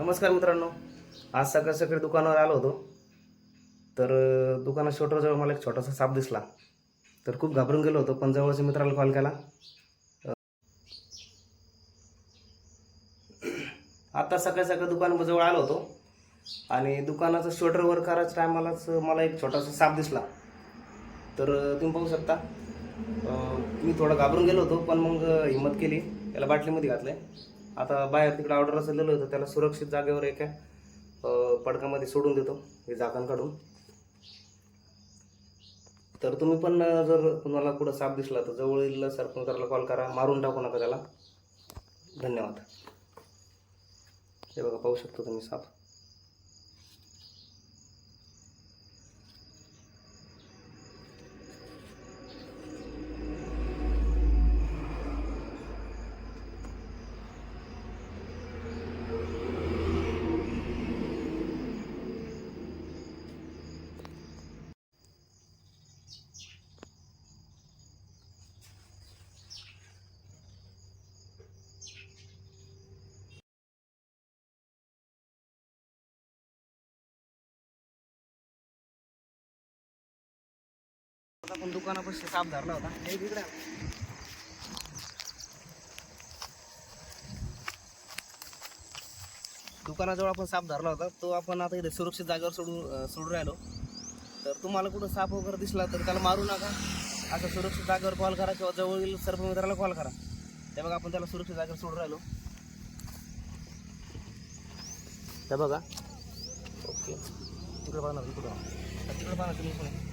नमस्कार मित्रांनो. आज सकाळ सकाळी दुकानावर आलो होतो. तर दुकानात शोटरजवळ मला एक छोटासा साप दिसला. तर खूप घाबरून गेलो होतो पण जवळच्या मित्राला कॉल. केला आता सकाळी सकाळी दुकानाजवळ आलो होतो. आणि दुकानाचं शोटर वर करायच्या टायमालाच मला एक छोटासा साप दिसला. तर तुम्ही पाहू शकता. मी थोडा घाबरून गेलो होतो पण मग हिंमत केली. त्याला बाटलीमध्ये घातलंय. आता बाहेर तिकडे ऑर्डर असं दिलं होतं त्याला सुरक्षित जागेवर एका पडकामध्ये सोडून देतो हे झाकण काढून. तर तुम्ही पण जर तुम्हाला कुठं साप दिसला तर जवळील सरपंचाला कॉल करा मारून टाकू नका त्याला. धन्यवाद. हे बघा पाहू शकतो तुम्ही साप. आता आपण दुकानापाशी साप धरला होता. हे तिकडे दुकानाजवळ आपण साप धरला होता. तो आपण आता इथे सुरक्षित जागेवर सोडून सोडू सोडून राहिलो. तर तुम्हाला कुठं साप वगैरे दिसला तर त्याला मारू नका. आता सुरक्षित जागेवर कॉल करा किंवा जवळील सर्पमित्राला कॉल करा. ते बघा आपण त्याला सुरक्षित जागेवर सोडून राहिलो. ते बघा. ओके. तिकडे बघा ना तिकडे बघा. तिकडे बघा ना तुम्ही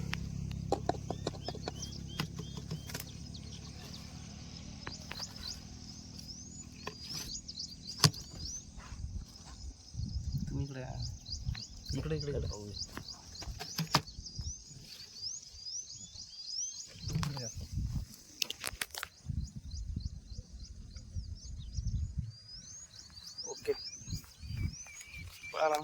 इकडे या. इकडे इकडे इकडे पाहू इकडे या. ओके पळाला